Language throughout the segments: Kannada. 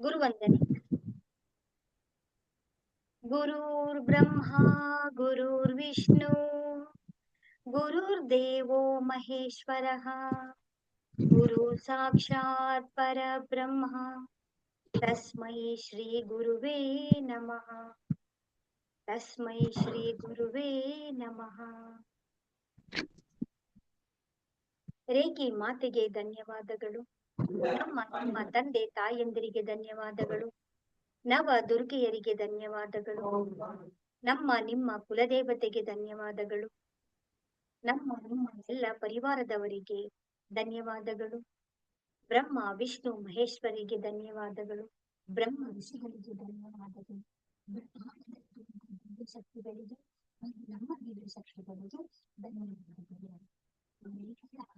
ಗುರುವಂದನೆ. ಗುರುರ್ ಬ್ರಹ್ಮ ಗುರುರ್ ವಿಷ್ಣು ಗುರುರ್ ದೇವೋ ಮಹೇಶ್ವರ ಗುರು ಸಾಕ್ಷಾತ್ ಪರಬ್ರಹ್ಮ, ತಸ್ಮೈ ಶ್ರೀ ಗುರುವೇ ನಮಃ. ತಸ್ಮೈ ಶ್ರೀ ಗುರುವೇ ನಮಃ. ರೇಖಿ ಮಾತಿಗೆ ಧನ್ಯವಾದಗಳು. ನಮ್ಮ ನಮ್ಮ ತಂದೆ ತಾಯಂದಿರಿಗೆ ಧನ್ಯವಾದಗಳು. ನವ ದುರ್ಗೆಯರಿಗೆ ಧನ್ಯವಾದಗಳು. ನಮ್ಮ ನಿಮ್ಮ ಕುಲದೇವತೆಗೆ ಧನ್ಯವಾದಗಳು. ನಮ್ಮ ನಿಮ್ಮ ಎಲ್ಲ ಪರಿವಾರದವರಿಗೆ ಧನ್ಯವಾದಗಳು. ಬ್ರಹ್ಮ, ವಿಷ್ಣು, ಮಹೇಶ್ವರಿಗೆ ಧನ್ಯವಾದಗಳು. ಬ್ರಹ್ಮ ಋಷಿಗಳಿಗೆ ಧನ್ಯವಾದಗಳು. ಶಕ್ತಿಗಳಿಗೆ, ನಮ್ಮ ಶಕ್ತಿಗಳಿಗೆ ಧನ್ಯವಾದಗಳು ನಮ್ಮೆಲ್ಲರ ಆಶೀರ್ವಾದ ಕರುಣೆ, ಪ್ರೀತಿ, ಸದಾ ನಮ್ಮ ಎಲ್ಲ ಮೇಲೆ ಹೇಗೆ ಇರಲಿ ಪ್ರಾರ್ಥನೆಯನ್ನ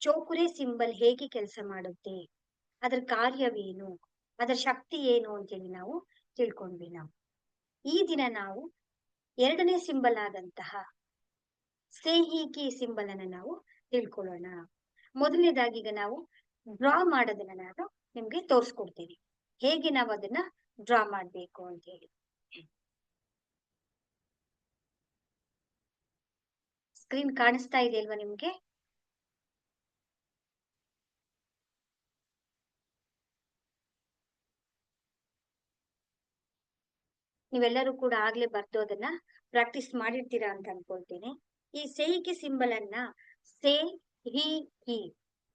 ಚೌಕುರೆ ಸಿಂಬಲ್ ಹೇಗೆ ಕೆಲಸ ಮಾಡುತ್ತೆ? ಅದರ ಕಾರ್ಯವೇನು? ಅದರ ಶಕ್ತಿ ಏನು ಅಂತೇಳಿ ನಾವು ತಿಳ್ಕೊಂಡ್ವಿ ನಾವು. ಈ ದಿನ ನಾವು ಎರಡನೇ ಸಿಂಬಲ್ ಆದಂತಹ ಸೇಹಿಕಿ ಸಿಂಬಲ್ ಅನ್ನ ನಾವು ತಿಳ್ಕೊಳ್ಳೋಣ. ಮೊದಲನೇದಾಗಿ ಈಗ ನಾವು ಡ್ರಾ ಮಾಡೋದನ್ನ ನಾನು ನಿಮ್ಗೆ ತೋರಿಸ್ಕೊಡ್ತೀನಿ. ಹೇಗೆ ನಾವು ಅದನ್ನ ಡ್ರಾ ಮಾಡ್ಬೇಕು ಅಂತ ಹೇಳಿ. ಸ್ಕ್ರೀನ್ ಕಾಣಿಸ್ತಾ ಇದೆ ಅಲ್ವಾ ನಿಮ್ಗೆ? ನೀವೆಲ್ಲರೂ ಕೂಡ ಆಗ್ಲೇ ಬರ್ತೋದನ್ನ ಪ್ರಾಕ್ಟೀಸ್ ಮಾಡಿರ್ತೀರಾ ಅಂತ ಅನ್ಕೊಳ್ತೇನೆ. ಈ ಸೇಹಿಕೆ ಸಿಂಬಲ್ ಅನ್ನ ಸೇ, ಹಿ ಹಿ.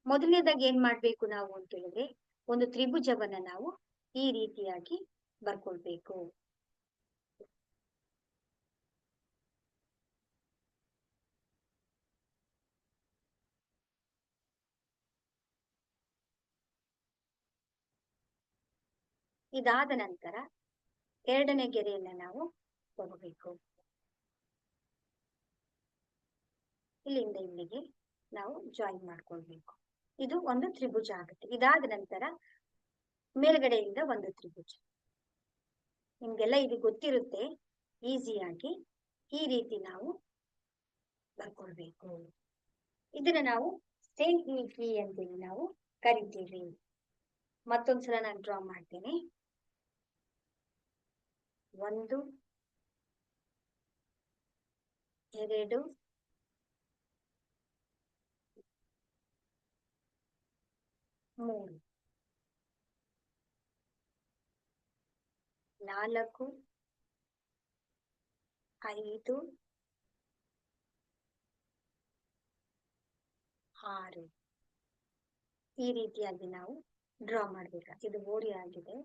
ಮೊದಲನೇದಾಗಿ ಏನ್ ಮಾಡ್ಬೇಕು ನಾವು ಅಂತ ಹೇಳಿದ್ರೆ ಒಂದು ತ್ರಿಭುಜವನ್ನ ನಾವು ಈ ರೀತಿಯಾಗಿ ಬರ್ಕೊಳ್ಬೇಕು. ಇದಾದ ನಂತರ ಎರಡನೇ ಗೆರೆಯನ್ನ ನಾವು ಹೋಗಬೇಕು ಇಲ್ಲಿಂದ ಇಲ್ಲಿಗೆ ನಾವು ಜಾಯಿನ್ ಮಾಡ್ಕೊಳ್ಬೇಕು. ಇದು ಒಂದು ತ್ರಿಭುಜ ಆಗುತ್ತೆ. ಇದಾದ ನಂತರ ಮೇಲ್ಗಡೆಯಿಂದ ಒಂದು ತ್ರಿಭುಜ. ನಿಮ್ಗೆಲ್ಲ ಇದು ಗೊತ್ತಿರುತ್ತೆ. ಈಸಿಯಾಗಿ ಈ ರೀತಿ ನಾವು ಬರ್ಕೊಳ್ಬೇಕು. ಇದನ್ನ ನಾವು ಸೇಮ್ ಹಿ ಅಂತೇಳಿ ನಾವು ಕರಿತೀವಿ. ಮತ್ತೊಂದ್ಸಲ ನಾನು ಡ್ರಾ ಮಾಡ್ತೀನಿ. ಒಂದು ಎರಡು ಮೂರು. ನಾಲ್ಕು ಐದು ಆರು. ಈ ರೀತಿಯಾಗಿ ನಾವು ಡ್ರಾ ಮಾಡಬೇಕು? ಇದು ಓಡಿ ಆಗಿದೆ.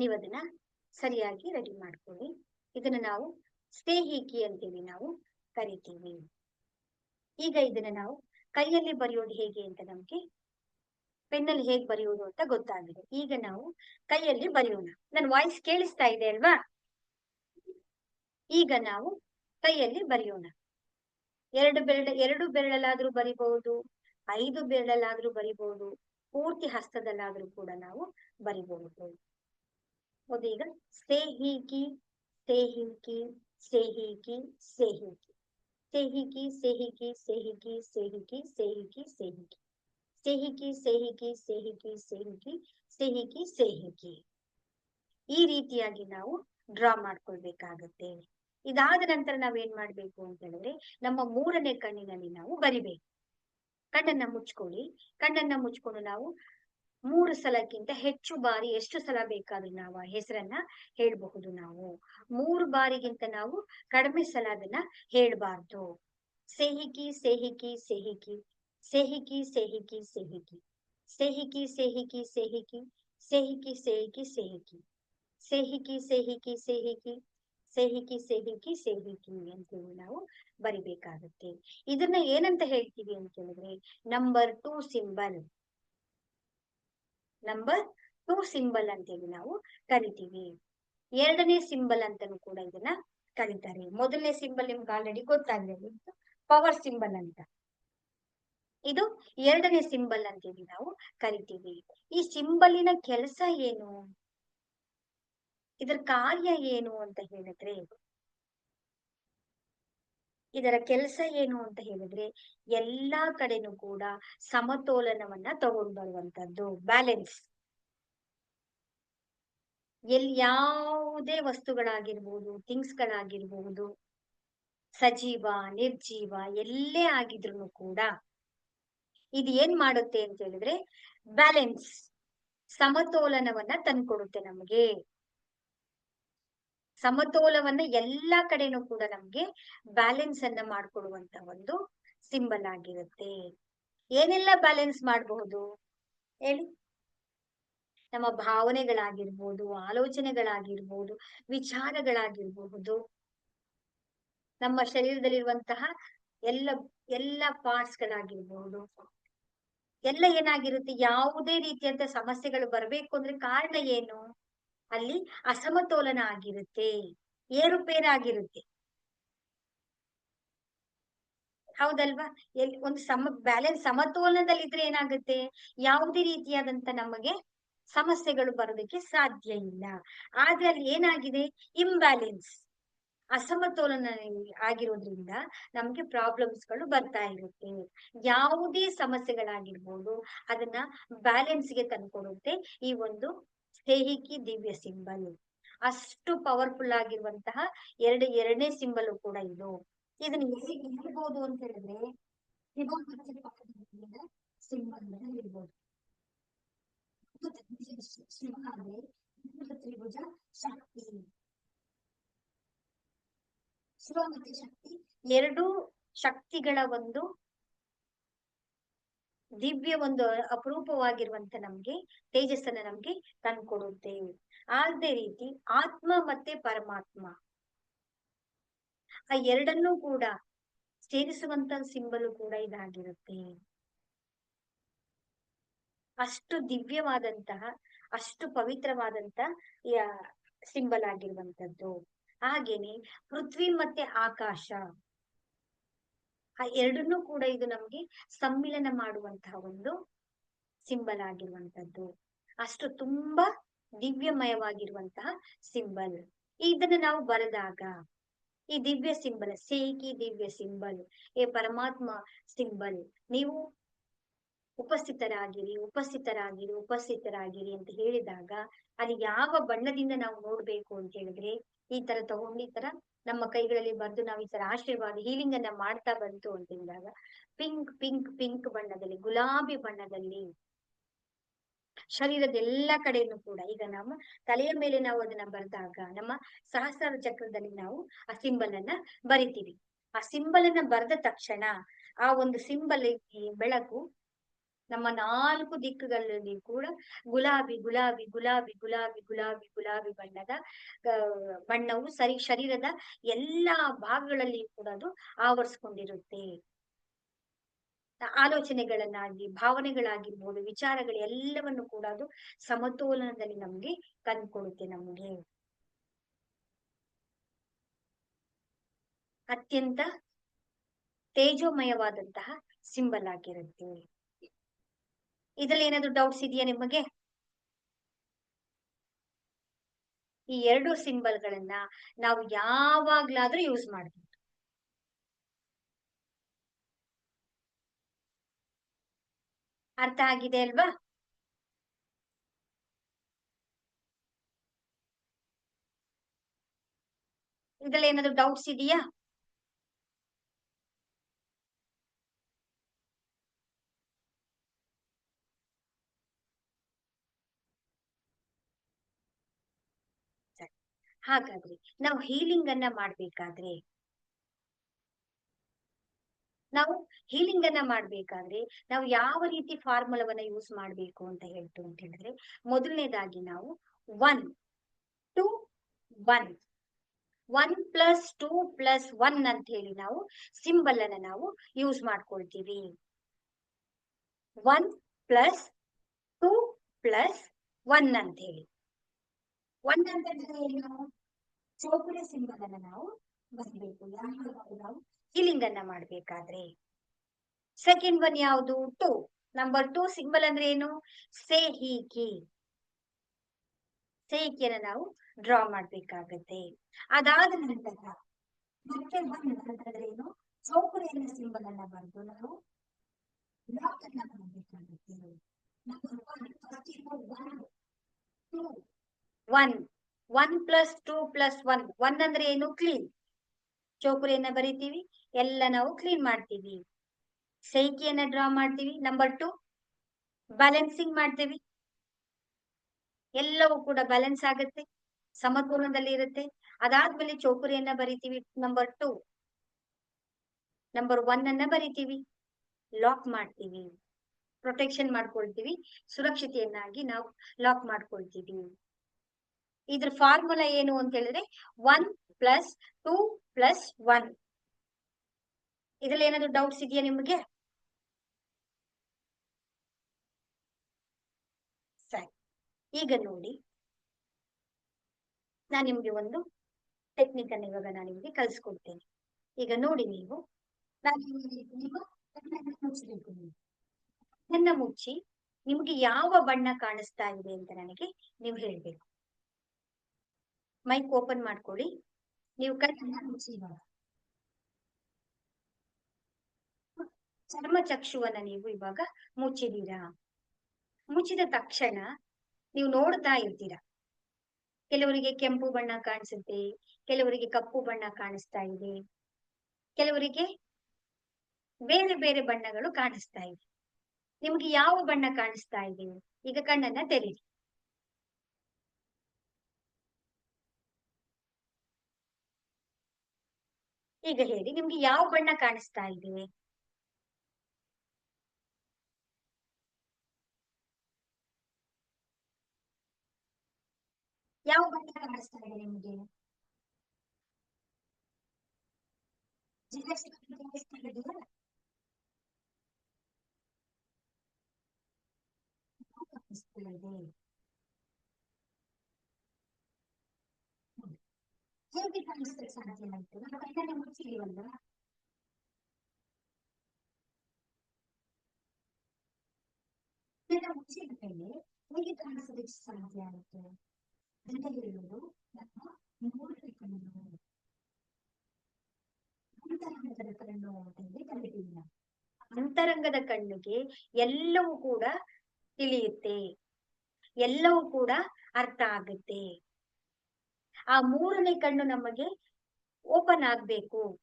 ನೀವು ಅದನ್ನ ಸರಿಯಾಗಿ ರೆಡಿ ಮಾಡ್ಕೊಳ್ಳಿ. ಇದನ್ನ ನಾವು ಸ್ನೇಹಿಕಿ ಅಂತೇಳಿ ನಾವು ಕರಿತೀವಿ. ಈಗ ಇದನ್ನ ನಾವು ಕೈಯಲ್ಲಿ ಬರೆಯೋದು ಹೇಗೆ ಅಂತ ನಮ್ಗೆ ಪೆನ್ನಲ್ಲಿ ಹೇಗೆ ಬರೆಯೋದು ಅಂತ ಗೊತ್ತಾಗಿದೆ. ಈಗ ನಾವು ಕೈಯಲ್ಲಿ ಬರೆಯೋಣ. ನನ್ನ ವಾಯ್ಸ್ ಕೇಳಿಸ್ತಾ ಇದೆ ಅಲ್ವಾ? ಈಗ ನಾವು ಕೈಯಲ್ಲಿ ಬರೆಯೋಣ. ಎರಡು ಬೆರಳ, ಎರಡು ಬೆರಳಲ್ಲಾದ್ರೂ ಬರಿಬಹುದು ಐದು ಬೆರಳಲ್ಲಾದ್ರೂ ಬರಿಬಹುದು ಪೂರ್ತಿ ಹಸ್ತದಲ್ಲಾದ್ರೂ ಕೂಡ ನಾವು ಬರಿಬಹುದು ಈಗ ಸೇಹಿಕಿ ಸೇಹಿಕಿ ಸೇಹಿಕಿ ಸೇಹಿಕಿ ಸೇಹಿಕಿ ಸೇಹಿಕಿ ಸೇಹಿಕಿ ಸೇಹಿಕಿ ಸೇಹಿಕಿ ಸೇಹಿಕಿ ಸೇಹಿಕಿ ಸೇಹಿಕಿ ಸೇಹಿಕಿ ಸೇಹಿಕಿ ಸೇಹಿಕಿ ಸೇಹಿಕಿ ಈ ರೀತಿಯಾಗಿ ನಾವು ಡ್ರಾ ಮಾಡ್ಕೊಳ್ಬೇಕಾಗತ್ತೆ ಇದಾದ ನಂತರ ನಾವೇನ್ ಮಾಡ್ಬೇಕು ಅಂತ ಹೇಳಿದ್ರೆ ನಮ್ಮ ಮೂರನೇ ಕಣ್ಣಿನಲ್ಲಿ ನಾವು ಬರಿಬೇಕು ಕಣ್ಣನ್ನ ಮುಚ್ಕೊಳ್ಳಿ ಕಣ್ಣನ್ನ ಮುಚ್ಕೊಂಡು ನಾವು ಮೂರು ಸಲಕ್ಕಿಂತ ಹೆಚ್ಚು ಬಾರಿ ಎಷ್ಟು ಸಲ ಬೇಕಾದ್ರೂ ನಾವು ಆ ಹೆಸರನ್ನ ಹೇಳ್ಬಹುದು ನಾವು ಮೂರು ಬಾರಿಗಿಂತ ನಾವು ಕಡಿಮೆ ಸಲ ಅದನ್ನ ಹೇಳ್ಬಾರ್ದು ಸೇಹಿಕಿ ಸೇಹಿಕಿ ಸೇಹಿಕಿ ಸೇಹಿಕಿ ಸೇಹಿಕಿ ಸೇಹಿಕಿ ಸೇಹಿಕಿ ಸೇಹಿಕಿ ಸೇಹಿಕಿ ಸೇಹಿಕಿ ಸೇಹಿಕಿ ಸೇಹಿಕಿ ಸೇಹಿಕಿ ಸೇಹಿಕಿ ಸೇಹಿಕಿ ಸೇಹಿಕಿ ಸೇಹಿಕಿ ಸೇಹಿಕಿ ಅಂತೇಳಿ ನಾವು ಬರಿಬೇಕಾಗುತ್ತೆ ಇದನ್ನ ಏನಂತ ಹೇಳ್ತೀವಿ ಅಂತ ಹೇಳಿದ್ರೆ number two symbol number two symbol ಅಂತೇಳಿ ನಾವು ಕರಿತೀವಿ. ಎರಡನೇ ಸಿಂಬಲ್ ಅಂತಾನು ಕೂಡ ಇದನ್ನ ಕರೀತಾರೆ. ಮೊದಲನೇ ಸಿಂಬಲ್ ನಿಮ್ಗೆ ಆಲ್ರೆಡಿ ಗೊತ್ತಾಗಿದೆ ಪವರ್ ಸಿಂಬಲ್ ಅಂತ. ಇದು ಎರಡನೇ ಸಿಂಬಲ್ ಅಂತೇಳಿ ನಾವು ಕರಿತೀವಿ. ಈ ಸಿಂಬಲಿನ ಕೆಲಸ ಏನು? ಇದರ ಕಾರ್ಯ ಏನು ಅಂತ ಹೇಳಿದ್ರೆ ಇದರ ಕೆಲಸ ಏನು ಅಂತ ಹೇಳಿದ್ರೆ ಎಲ್ಲಾ ಕಡೆನೂ ಕೂಡ ಸಮತೋಲನವನ್ನ ತಗೊಂಡ್ ಬರುವಂತದ್ದು ಬ್ಯಾಲೆನ್ಸ್ ಎಲ್ ಯಾವುದೇ ವಸ್ತುಗಳಾಗಿರ್ಬೋದು ಥಿಂಗ್ಸ್ ಗಳಾಗಿರ್ಬಹುದು ಸಜೀವ, ನಿರ್ಜೀವ, ಎಲ್ಲೇ ಆಗಿದ್ರು ಕೂಡ ಇದು ಏನ್ ಮಾಡುತ್ತೆ ಅಂತ ಹೇಳಿದ್ರೆ ಬ್ಯಾಲೆನ್ಸ್ ಸಮತೋಲನವನ್ನ ತಂದ್ಕೊಡುತ್ತೆ ನಮಗೆ. ಸಮತೋಲವನ್ನ ಎಲ್ಲಾ ಕಡೆನೂ ಕೂಡ ನಮ್ಗೆ ಬ್ಯಾಲೆನ್ಸ್ ಅನ್ನ ಮಾಡ್ಕೊಡುವಂತ ಒಂದು ಸಿಂಬಲ್ ಆಗಿರುತ್ತೆ. ಏನೆಲ್ಲ ಬ್ಯಾಲೆನ್ಸ್ ಮಾಡಬಹುದು? ಹೇಳಿ. ನಮ್ಮ ಭಾವನೆಗಳಾಗಿರ್ಬೋದು, ಆಲೋಚನೆಗಳಾಗಿರ್ಬೋದು, ವಿಚಾರಗಳಾಗಿರ್ಬಹುದು. ನಮ್ಮ ಶರೀರದಲ್ಲಿರುವಂತಹ ಎಲ್ಲ ಎಲ್ಲ ಪಾರ್ಟ್ಸ್ ಗಳಾಗಿರ್ಬಹುದು ಎಲ್ಲ ಏನಾಗಿರುತ್ತೆ? ಯಾವುದೇ ರೀತಿಯಂತ ಸಮಸ್ಯೆಗಳು ಬರಬೇಕು ಅಂದ್ರೆ ಕಾರಣ ಏನು? ಅಲ್ಲಿ ಅಸಮತೋಲನ ಆಗಿರುತ್ತೆ, ಏರುಪೇರಾಗಿರುತ್ತೆ. ಹೌದಲ್ವಾ? ಎಲ್ಲಿ ಒಂದು ಸಮ, ಬ್ಯಾಲೆನ್ಸ್ ಸಮತೋಲನದಲ್ಲಿ ಇದ್ರೆ ಏನಾಗುತ್ತೆ? ಯಾವುದೇ ರೀತಿಯಾದಂತ ನಮಗೆ ಸಮಸ್ಯೆಗಳು ಬರೋದಕ್ಕೆ ಸಾಧ್ಯ ಇಲ್ಲ. ಆದ್ರೆ ಅಲ್ಲಿ ಏನಾಗಿದೆ? ಇಂಬ್ಯಾಲೆನ್ಸ್ ಅಸಮತೋಲನ ಆಗಿರೋದ್ರಿಂದ ನಮ್ಗೆ ಪ್ರಾಬ್ಲಮ್ಸ್ಗಳು ಬರ್ತಾ ಇರುತ್ತೆ. ಯಾವುದೇ ಸಮಸ್ಯೆಗಳಾಗಿರ್ಬೋದು, ಅದನ್ನ ಬ್ಯಾಲೆನ್ಸ್ಗೆ ತಂದ್ಕೊಡುತ್ತೆ ಈ ಒಂದು ಸ್ನೇಹಿಕಿ ದಿವ್ಯ ಸಿಂಬಲ್. ಅಷ್ಟು ಪವರ್ಫುಲ್ ಆಗಿರುವಂತಹ ಎರಡು, ಎರಡನೇ ಸಿಂಬಲ್ ಕೂಡ ಇದು. ಇದನ್ನ ಹೇಗೆ ಹೇಳ್ಬೋದು ಅಂತ ಹೇಳಿದ್ರೆ ಸಿಂಬಲ್ ಹೇಳ್ಬೋದು. ತ್ರಿಭುಜ ಶಕ್ತಿ. ಶಿವ ಮತ್ತೆ ಶಕ್ತಿ ಎರಡು ಶಕ್ತಿಗಳ ಒಂದು ದಿವ್ಯ ಒಂದು ಅಪರೂಪವಾಗಿರುವಂತ ನಮ್ಗೆ, ತೇಜಸ್ಸನ್ನ ನಮ್ಗೆ ತಂದ್ಕೊಡುತ್ತೆ ಅದೇ ರೀತಿ ಆತ್ಮ ಮತ್ತೆ ಪರಮಾತ್ಮ. ಆ ಎರಡನ್ನೂ ಕೂಡ ಸೇರಿಸುವಂತ ಸಿಂಬಲ್ ಕೂಡ ಇದಾಗಿರುತ್ತೆ. ಅಷ್ಟು ದಿವ್ಯವಾದಂತಹ, ಅಷ್ಟು ಪವಿತ್ರವಾದಂತ ಸಿಂಬಲ್ ಆಗಿರುವಂತದ್ದು. ಹಾಗೇನೆ ಪೃಥ್ವಿ ಮತ್ತೆ ಆಕಾಶ. ಆ ಎರಡನ್ನೂ ಕೂಡ ಇದು ನಮ್ಗೆ ಸಮ್ಮಿಲನ ಮಾಡುವಂತಹ ಒಂದು ಸಿಂಬಲ್ ಆಗಿರುವಂತದ್ದು ಅಷ್ಟು ತುಂಬಾ ದಿವ್ಯಮಯವಾಗಿರುವಂತಹ ಸಿಂಬಲ್. ಇದನ್ನ ನಾವು ಬರೆದಾಗ, ಈ ದಿವ್ಯ ಸಿಂಬಲ್, ಸೇಕಿ ದಿವ್ಯ ಸಿಂಬಲ್, ಏ ಪರಮಾತ್ಮ ಸಿಂಬಲ್, ನೀವು ಉಪಸ್ಥಿತರಾಗಿರಿ ಉಪಸ್ಥಿತರಾಗಿರಿ ಉಪಸ್ಥಿತರಾಗಿರಿ ಅಂತ ಹೇಳಿದಾಗ, ಅಲ್ಲಿ ಯಾವ ಬಣ್ಣದಿಂದ ನಾವು ನೋಡ್ಬೇಕು ಅಂತ ಹೇಳಿದ್ರೆ, ಈ ತರ ತಗೊಂಡು ತರ ನಮ್ಮ ಕೈಗಳಲ್ಲಿ ಬರೆದು ನಾವು ಈ ತರ ಆಶೀರ್ವಾದ ಹೀಲಿಂಗ್ ಅನ್ನ ಮಾಡ್ತಾ ಬಂತು ಅಂತ ಹೇಳಿದಾಗ ಪಿಂಕ್ ಪಿಂಕ್ ಪಿಂಕ್ ಬಣ್ಣದಲ್ಲಿ, ಗುಲಾಬಿ ಬಣ್ಣದಲ್ಲಿ, ಶರೀರದ ಎಲ್ಲಾ ಕಡೆಯನ್ನು ಕೂಡ ಈಗ ನಮ್ಮ ತಲೆಯ ಮೇಲೆ ನಾವು ಅದನ್ನ ಬರೆದಾಗ, ನಮ್ಮ ಸಹಸ್ರ ಚಕ್ರದಲ್ಲಿ ನಾವು ಆ ಸಿಂಬಲ್ ಅನ್ನ ಬರಿತೀವಿ. ಆ ಸಿಂಬಲ್ ಅನ್ನ ಬರೆದ ತಕ್ಷಣ ಆ ಒಂದು ಸಿಂಬಲ್ ಬೆಳಕು ನಮ್ಮ ನಾಲ್ಕು ದಿಕ್ಕುಗಳಲ್ಲಿ ಕೂಡ ಗುಲಾಬಿ ಗುಲಾಬಿ ಗುಲಾಬಿ ಗುಲಾಬಿ ಗುಲಾಬಿ ಗುಲಾಬಿ ಬಣ್ಣದ ಬಣ್ಣವು ಸರಿ, ಶರೀರದ ಎಲ್ಲಾ ಭಾಗಗಳಲ್ಲಿ ಕೂಡ ಅದು ಆವರಿಸ್ಕೊಂಡಿರುತ್ತೆ. ಆಲೋಚನೆಗಳನ್ನಾಗಿ, ಭಾವನೆಗಳಾಗಿರ್ಬೋದು, ವಿಚಾರಗಳು ಎಲ್ಲವನ್ನು ಕೂಡ ಅದು ಸಮತೋಲನದಲ್ಲಿ ನಮ್ಗೆ ತಂದ್ಕೊಡುತ್ತೆ ನಮ್ಗೆ. ಅತ್ಯಂತ ತೇಜೋಮಯವಾದಂತಹ ಸಿಂಬಲ್ ಆಗಿರುತ್ತೆ. ಇದ್ರಲ್ಲಿ ಏನಾದ್ರು ಡೌಟ್ಸ್ ಇದೆಯಾ ನಿಮಗೆ? ಈ ಎರಡು ಸಿಂಬಲ್ ಗಳನ್ನ ನಾವು ಯಾವಾಗ್ಲಾದ್ರೂ ಯೂಸ್ ಮಾಡ್ಬೋದು. ಅರ್ಥ ಆಗಿದೆ ಅಲ್ವಾ? ಇದ್ರಲ್ಲಿ ಏನಾದ್ರು ಡೌಟ್ಸ್ ಇದೆಯಾ? ಹಾಗಾದ್ರೆ ನಾವು ಹೀಲಿಂಗ್ ಅನ್ನ ಮಾಡ್ಬೇಕಾದ್ರೆ ನಾವು ಹೀಲಿಂಗ್ ಅನ್ನ ಮಾಡ್ಬೇಕಾದ್ರೆ ನಾವು ಯಾವ ರೀತಿ ಫಾರ್ಮುಲಾವನ್ನ ಯೂಸ್ ಮಾಡ್ಬೇಕು ಅಂತ ಹೇಳ್ತು ಅಂತ ಹೇಳಿದ್ರೆ ಮೊದಲನೇದಾಗಿ ನಾವು one two one one plus two plus one ಅಂತ ಹೇಳಿ ನಾವು ಸಿಂಬಲ್ ಅನ್ನ ನಾವು ಯೂಸ್ ಮಾಡ್ಕೊಳ್ತೀವಿ. One plus two plus one ಅಂತ ಹೇಳಿ. ಒನ್ ಅಂತಂದ್ರೆ ಏನು? ಚೌಕಡೆ ಸಿಂಬಲ್ ಅನ್ನ ನಾವು ಬರಬೇಕು. ನಾವು ಫೀಲಿಂಗ್ ಅನ್ನ ಮಾಡ್ಬೇಕಾದ್ರೆ. ಸೆಕೆಂಡ್ ಒನ್ ಯಾವುದು? ಟೂ ನಂಬರ್ ಟೂ ಸಿಂಬಲ್ ಅಂದ್ರೆ ಏನು? ಸೇಹಿಕಿ ಸೇಹಿಕಿಯನ್ನ ನಾವು ಡ್ರಾ ಮಾಡ್ಬೇಕಾಗತ್ತೆ. ಅದಾದ ನಂತರ ಮತ್ತೆ ಒನ್ ಅಂತಂದ್ರೆ ಏನು? ಚೌಕಡೆಯ ಸಿಂಬಲ್ ಅನ್ನ ಬರೆದು ನಾವು ಲಾಕ್ ಅನ್ನ ಮಾಡಬೇಕಾಗುತ್ತೆ. One one plus two plus one one ಅಂದ್ರೆ ಏನು? ಕ್ಲೀನ್ ಚೌಕರಿಯನ್ನ ಬರಿತೀವಿ. ಎಲ್ಲ ನಾವು ಕ್ಲೀನ್ ಮಾಡ್ತೀವಿ. ಸೈಕಿಯನ್ನ ಡ್ರಾ ಮಾಡ್ತೀವಿ. ನಂಬರ್ ಟು ಬ್ಯಾಲೆನ್ಸಿಂಗ್ ಮಾಡ್ತೀವಿ. ಎಲ್ಲವೂ ಕೂಡ ಬ್ಯಾಲೆನ್ಸ್ ಆಗುತ್ತೆ. ಸಮತೋಲನದಲ್ಲಿ ಇರುತ್ತೆ. ಅದಾದ್ಮೇಲೆ ಚೌಕರಿಯನ್ನ ಬರಿತೀವಿ. ನಂಬರ್ ಟು ನಂಬರ್ ಒನ್ ಅನ್ನ ಬರಿತೀವಿ. ಲಾಕ್ ಮಾಡ್ತೀವಿ. ಪ್ರೊಟೆಕ್ಷನ್ ಮಾಡ್ಕೊಳ್ತೀವಿ. ಸುರಕ್ಷತೆಯನ್ನಾಗಿ ನಾವು ಲಾಕ್ ಮಾಡ್ಕೊಳ್ತೀವಿ. ಇದ್ರ ಫಾರ್ಮುಲಾ ಏನು ಅಂತ ಹೇಳಿದ್ರೆ one plus two plus one ಇದ್ರಲ್ಲಿ ಏನಾದ್ರು ಡೌಟ್ಸ್ ಇದೆಯಾ ನಿಮಗೆ? ಸರಿ, ಈಗ ನೋಡಿ. ನಾನು ನಿಮ್ಗೆ ಒಂದು ಟೆಕ್ನಿಕ್ ಅನ್ನು ಇವಾಗ ನಾನು ನಿಮಗೆ ಕಲ್ಸ್ಕೊಡ್ತೇನೆ. ಈಗ ನೋಡಿ ನೀವು. ಮುಚ್ಚಿ ನಿಮ್ಗೆ ಯಾವ ಬಣ್ಣ ಕಾಣಿಸ್ತಾ ಇದೆ ಅಂತ ನನಗೆ ನೀವು ಹೇಳ್ಬೇಕು. ಮೈಕ್ ಓಪನ್ ಮಾಡ್ಕೊಳ್ಳಿ. ನೀವು ಚರ್ಮ ಚಕ್ಷುವನ್ನ ನೀವು ಇವಾಗ ಮುಚ್ಚಿದೀರಾ ಮುಚ್ಚಿದ ತಕ್ಷಣ ನೀವು ನೋಡ್ತಾ ಇರ್ತೀರಾ? ಕೆಲವರಿಗೆ ಕೆಂಪು ಬಣ್ಣ ಕಾಣಿಸುತ್ತೆ, ಕೆಲವರಿಗೆ ಕಪ್ಪು ಬಣ್ಣ ಕಾಣಿಸ್ತಾ ಇದೆ, ಕೆಲವರಿಗೆ ಬೇರೆ ಬೇರೆ ಬಣ್ಣಗಳು ಕಾಣಿಸ್ತಾ ಇದೆ. ನಿಮ್ಗೆ ಯಾವ ಬಣ್ಣ ಕಾಣಿಸ್ತಾ ಇದೆ? ಈಗ ಕಣ್ಣನ್ನ ತೆರೀರಿ ಈಗ ಹೇಳಿ, ನಿಮ್ಗೆ ಯಾವ ಬಣ್ಣ ಕಾಣಿಸ್ತಾ ಇದೆ? ಯಾವ ಬಣ್ಣ ಕಾಣಿಸ್ತಾ ಇದೆ ನಿಮ್ಗೆ? ಜಿಲ್ಲಕ್ಷಿ ಬಣ್ಣ ಕಾಣಿಸ್ತಾ ಇದೆಯಾ? ಕಾಣಿಸ್ತಾ ಇದೆ. ಹೇಗೆ ಕಾಣಿಸ್ಲಿಕ್ಕೆ ಸಾಧ್ಯ ಆಯ್ತು ನಮ್ಮ ಕಣ್ಣನ್ನ ಮುಚ್ಚಿದೀವಲ್ವಾ ಮುಚ್ಚಿದ ಮೇಲೆ ಹೇಗೆ ಕಾಣಿಸೋದಕ್ಕೆ ಸಾಧ್ಯ ಅಂತ ಹೇಳುವುದು ನಮ್ಮ ಮೂರನೇ ಕಣ್ಣು ಅಂತರಂಗದ ಕಣ್ಣು ಅಂತ ಹೇಳಿ ಕರಿತೀವಿ ಅಂತರಂಗದ ಕಣ್ಣಿಗೆ ಎಲ್ಲವೂ ಕೂಡ ತಿಳಿಯುತ್ತೆ. ಎಲ್ಲವೂ ಕೂಡ ಅರ್ಥ ಆಗುತ್ತೆ. ಆ ಮೂರನೇ ಕಣ್ಣು ನಮಗೆ ಓಪನ್ ಆಗ್ಬೇಕು.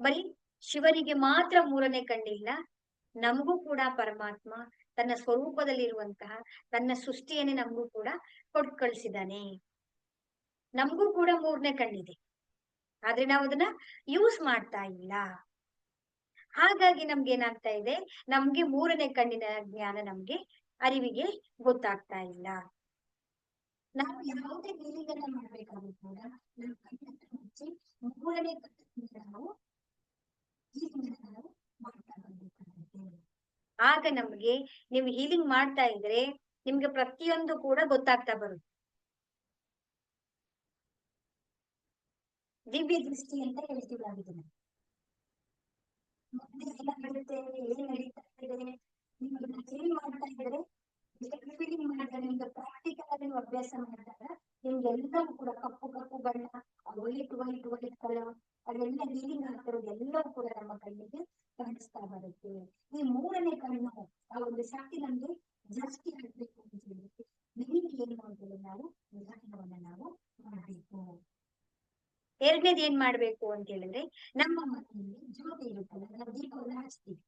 ಬರೀ ಶಿವನಿಗೆ ಮಾತ್ರ ಮೂರನೇ ಕಣ್ಣಿಲ್ಲ, ನಮಗೂ ಕೂಡ ಪರಮಾತ್ಮ ತನ್ನ ಸ್ವರೂಪದಲ್ಲಿರುವಂತಹ ತನ್ನ ಸೃಷ್ಟಿಯನ್ನೇ ನಮಗೂ ಕೂಡ ಕೊಟ್ಟು ಕಳಿಸಿದಾನೆ ನಮಗೂ ಕೂಡ ಮೂರನೇ ಕಣ್ಣಿದೆ. ಆದ್ರೆ ನಾವು ಅದನ್ನ ಯೂಸ್ ಮಾಡ್ತಾ ಇಲ್ಲ. ಹಾಗಾಗಿ ನಮ್ಗೆ ಏನಾಗ್ತಾ ಇದೆ? ನಮ್ಗೆ ಮೂರನೇ ಕಣ್ಣಿನ ಜ್ಞಾನ ನಮ್ಗೆ ಅರಿವಿಗೆ ಗೊತ್ತಾಗ್ತಾ ಇಲ್ಲ. ನಾವು ಯಾವುದೇ ಫೀಲಿಂಗ್ ಮಾಡ್ಬೇಕಾದ್ರೂ ಕೂಡ ನಾವು ಕಣ್ಣನ್ನ ಮುಚ್ಚಿ ಮೂರನೇ ಕಣ್ಣಿಂದ ನಾವು ಅನ್ನ ನಾವು ಮಾಡ್ತಾ ಬರ್ಬೇಕಾಗುತ್ತೆ ಆಗ ನಮ್ಗೆ ನೀವು ಹೀಲಿಂಗ್ ಮಾಡ್ತಾ ಇದ್ರೆ ನಿಮ್ಗೆ ಪ್ರತಿಯೊಂದು ಕೂಡ ಗೊತ್ತಾಗ್ತಾ ಬರುತ್ತೆ. ದಿವ್ಯ ದೃಷ್ಟಿ ಅಂತ ಹೇಳ್ತೀವಿ ನಾವು ಇದನ್ನ ಮತ್ತೆ ಏನ್ ನಡೀತೆ ಏನ್ ನಡೀತಾ ಇದೆ ನೀವು ಅದನ್ನ ಮಾಡ್ತಾ ಇದ್ರೆ ಫೀಲಿಂಗ್ ಮಾಡಿದ್ರೆ ನಿಮ್ಗೆ ಪ್ರಾಕ್ಟಿಕಲ್ ಆಗಿ ಅಭ್ಯಾಸ ಮಾಡಿದಾಗ ನಿಮ್ಗೆ ಎಲ್ಲವೂ ಕೂಡ ಕಪ್ಪು ಕಪ್ಪು ಬಣ್ಣ ವೈಟ್ ವೈಟ್ ವೈಟ್ ಕಲರ್ ಅದೆಲ್ಲ ಹೀಲಿಂಗ್ ಆಗ್ತಿರೋದು ಎಲ್ಲವೂ ಕೂಡ ನಮ್ಮ ಕಣ್ಣಿಗೆ ಕಾಣಿಸ್ತಾ ಬರುತ್ತೆ ಈ ಮೂರನೇ ಕಣ್ಣು ಆ ಒಂದು ಶಕ್ತಿ ನಮ್ಗೆ ಜಾಸ್ತಿ ಆಗ್ಬೇಕು ಅಂತ ಹೇಳಿದ್ರೆ ನಿಮಗೆ ಏನು ಅಂತೇಳಿ ನಾವು ನಿಧಾನವನ್ನ ನಾವು ಮಾಡ್ಬೇಕು ಎರಡನೇದು ಏನ್ ಮಾಡ್ಬೇಕು ಅಂತ ಹೇಳಿದ್ರೆ ನಮ್ಮ ಮನೆಯಲ್ಲಿ ಜ್ಯೋತಿ ಇರುತ್ತಲ್ಲ ನಾವು ದೀಪವನ್ನು ಹಚ್ತೀವಿ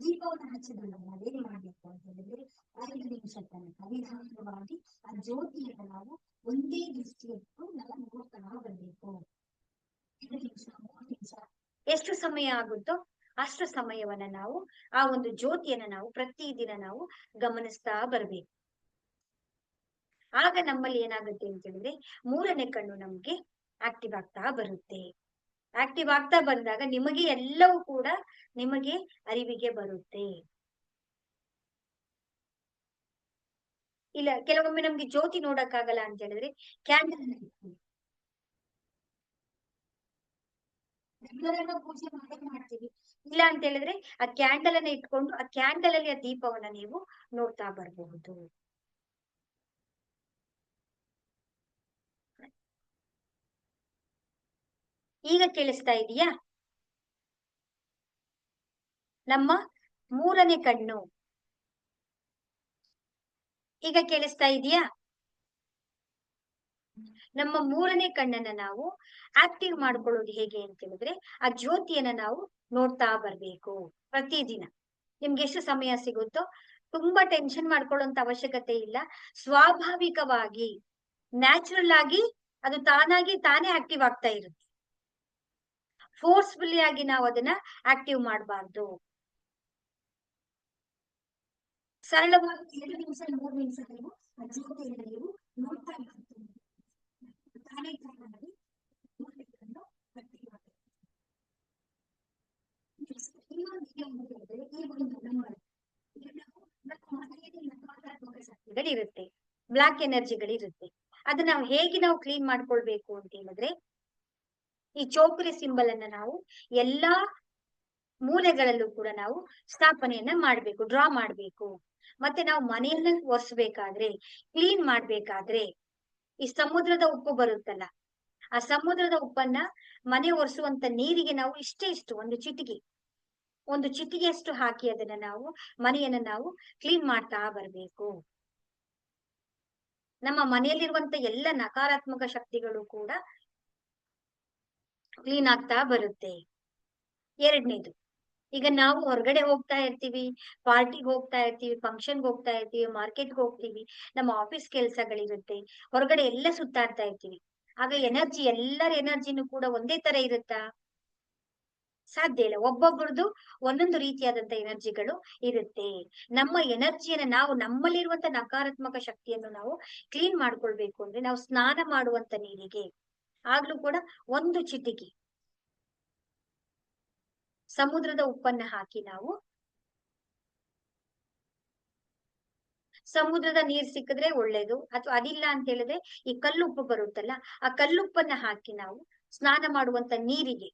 ದೀಪವನ್ನ ಹಚ್ಚಿದಾಗ ನಾವೇನ್ ಮಾಡ್ಬೇಕು ಅಂತ ಹೇಳಿದ್ರೆ ಐದು ನಿಮಿಷ ತನಕ, ನಿಧಾನವಾಗಿ ಆ ಜ್ಯೋತಿಯನ್ನು ನಾವು ಒಂದೇ ದೃಷ್ಟಿಯಿಟ್ಟು ನಾವು ನೋಡ್ತಾ ಬರ್ಬೇಕು ಎರಡು ನಿಮಿಷ, ಮೂರು ನಿಮಿಷ, ಎಷ್ಟು ಸಮಯ ಆಗುತ್ತೋ ಅಷ್ಟು ಸಮಯವನ್ನ ನಾವು ಆ ಒಂದು ಜ್ಯೋತಿಯನ್ನ ನಾವು ಪ್ರತಿದಿನ ನಾವು ಗಮನಿಸ್ತಾ ಬರ್ಬೇಕು. ಆಗ ನಮ್ಮಲ್ಲಿ ಏನಾಗುತ್ತೆ ಅಂತ ಹೇಳಿದ್ರೆ ಮೂರನೇ ಕಣ್ಣು ನಮ್ಗೆ ಆಕ್ಟಿವ್ ಆಗ್ತಾ ಬರುತ್ತೆ. ಆಕ್ಟಿವ್ ಆಗ್ತಾ ಬಂದಾಗ ನಿಮಗೆ ಎಲ್ಲವೂ ಕೂಡ ನಿಮಗೆ ಅರಿವಿಗೆ ಬರುತ್ತೆ. ಇಲ್ಲ ಕೆಲವೊಮ್ಮೆ ನಮ್ಗೆ ಜ್ಯೋತಿ ನೋಡಕ್ಕಾಗಲ್ಲ ಅಂತ ಹೇಳಿದ್ರೆ ಕ್ಯಾಂಡಲ್ ಪೂಜೆ ಮಾಡೇ ಮಾಡ್ತೀವಿ. ಇಲ್ಲ ಅಂತ ಹೇಳಿದ್ರೆ ಆ ಕ್ಯಾಂಡಲ್ ಅನ್ನ ಇಟ್ಕೊಂಡು ಆ ಕ್ಯಾಂಡಲ್ ಅಲ್ಲಿ ಆ ದೀಪವನ್ನ ನೀವು ನೋಡ್ತಾ ಬರಬಹುದು ಈಗ ಕೇಳಿಸ್ತಾ ಇದೆಯಾ? ನಮ್ಮ ಮೂರನೇ ಕಣ್ಣು. ಈಗ ಕೇಳಿಸ್ತಾ ಇದೆಯಾ? ನಮ್ಮ ಮೂರನೇ ಕಣ್ಣನ್ನ ನಾವು ಆಕ್ಟಿವ್ ಮಾಡ್ಕೊಳ್ಳೋದು ಹೇಗೆ ಅಂತ ಹೇಳಿದ್ರೆ, ಆ ಜ್ಯೋತಿಯನ್ನ ನಾವು ನೋಡ್ತಾ ಬರ್ಬೇಕು ಪ್ರತಿದಿನ. ನಿಮ್ಗೆ ಎಷ್ಟು ಸಮಯ ಸಿಗುತ್ತೋ ತುಂಬಾ ಟೆನ್ಷನ್ ಮಾಡ್ಕೊಳ್ಳೋಂತ ಅವಶ್ಯಕತೆ ಇಲ್ಲ. ಸ್ವಾಭಾವಿಕವಾಗಿ ನ್ಯಾಚುರಲ್ ಆಗಿ ಅದು ತಾನಾಗಿ ತಾನೇ ಆಕ್ಟಿವ್ ಆಗ್ತಾ ಇರುತ್ತೆ. ಫೋರ್ಸ್ಫುಲಿ ಆಗಿ ನಾವು ಅದನ್ನ ಆಕ್ಟಿವ್ ಮಾಡಬಾರ್ದು. ಸರಳವಾಗಿ ಶಕ್ತಿಗಳಿರುತ್ತೆ ಬ್ಲಾಕ್ ಎನರ್ಜಿಗಳಿರುತ್ತೆ ಅದನ್ನ ನಾವು ಹೇಗೆ ನಾವು ಕ್ಲೀನ್ ಮಾಡ್ಕೊಳ್ಬೇಕು ಅಂತ ಹೇಳಿದ್ರೆ ಈ ಚೌಕರಿ ಸಿಂಬಲ್ ಅನ್ನ ನಾವು ಎಲ್ಲಾ ಮೂಲೆಗಳಲ್ಲೂ ಕೂಡ ನಾವು ಸ್ಥಾಪನೆಯನ್ನ ಮಾಡ್ಬೇಕು, ಡ್ರಾ ಮಾಡ್ಬೇಕು. ಮತ್ತೆ ನಾವು ಮನೆಯನ್ನ ಒರೆಸ್ಬೇಕಾದ್ರೆ, ಕ್ಲೀನ್ ಮಾಡ್ಬೇಕಾದ್ರೆ ಈ ಸಮುದ್ರದ ಉಪ್ಪು ಬರುತ್ತಲ್ಲ, ಆ ಸಮುದ್ರದ ಉಪ್ಪನ್ನ ಮನೆ ಒರೆಸುವಂತ ನೀರಿಗೆ ನಾವು ಇಷ್ಟೇ ಇಷ್ಟು, ಒಂದು ಚಿಟಿಕೆ ಒಂದು ಚಿಟಿಗೆಯಷ್ಟು ಹಾಕಿ ಅದನ್ನ ನಾವು ಮನೆಯನ್ನ ನಾವು ಕ್ಲೀನ್ ಮಾಡ್ತಾ ಬರ್ಬೇಕು. ನಮ್ಮ ಮನೆಯಲ್ಲಿರುವಂತ ಎಲ್ಲ ನಕಾರಾತ್ಮಕ ಶಕ್ತಿಗಳು ಕೂಡ ಕ್ಲೀನ್ ಆಗ್ತಾ ಬರುತ್ತೆ. ಎರಡನೇದು, ಈಗ ನಾವು ಹೊರಗಡೆ ಹೋಗ್ತಾ ಇರ್ತೀವಿ ಪಾರ್ಟಿಗೆ ಹೋಗ್ತಾ ಇರ್ತೀವಿ ಫಂಕ್ಷನ್ಗೆ ಹೋಗ್ತಾ ಇರ್ತೀವಿ ಮಾರ್ಕೆಟ್ಗೆ ಹೋಗ್ತೀವಿ, ನಮ್ಮ ಆಫೀಸ್ ಕೆಲ್ಸಗಳಿರುತ್ತೆ, ಹೊರಗಡೆ ಎಲ್ಲ ಸುತ್ತಾಡ್ತಾ ಇರ್ತೀವಿ. ಆಗ ಎನರ್ಜಿ ಎಲ್ಲರ ಎನರ್ಜಿನೂ ಕೂಡ ಒಂದೇ ತರ ಇರುತ್ತಾ? ಸಾಧ್ಯ ಇಲ್ಲ. ಒಬ್ಬೊಬ್ಬರದು ಒಂದೊಂದು ರೀತಿಯಾದಂತ ಎನರ್ಜಿಗಳು ಇರುತ್ತೆ. ನಮ್ಮ ಎನರ್ಜಿಯನ್ನ ನಾವು ನಮ್ಮಲ್ಲಿರುವಂತ ನಕಾರಾತ್ಮಕ ಶಕ್ತಿಯನ್ನು ನಾವು ಕ್ಲೀನ್ ಮಾಡ್ಕೊಳ್ಬೇಕು ಅಂದ್ರೆ ನಾವು ಸ್ನಾನ ಮಾಡುವಂತ ನೀರಿಗೆ. ಆಗ್ಲೂ ಕೂಡ ಒಂದು ಚಿಟಿಕೆ. ಸಮುದ್ರದ ಉಪ್ಪನ್ನ ಹಾಕಿ ನಾವು. ಸಮುದ್ರದ ನೀರ್ ಸಿಕ್ಕಿದ್ರೆ ಒಳ್ಳೇದು. ಅಥವಾ ಅದಿಲ್ಲ ಅಂತ ಹೇಳಿದ್ರೆ ಈ ಕಲ್ಲುಪ್ಪು ಬರುತ್ತಲ್ಲ, ಆ ಕಲ್ಲುಪ್ಪನ್ನ ಹಾಕಿ ನಾವು ಸ್ನಾನ ಮಾಡುವಂತ ನೀರಿಗೆ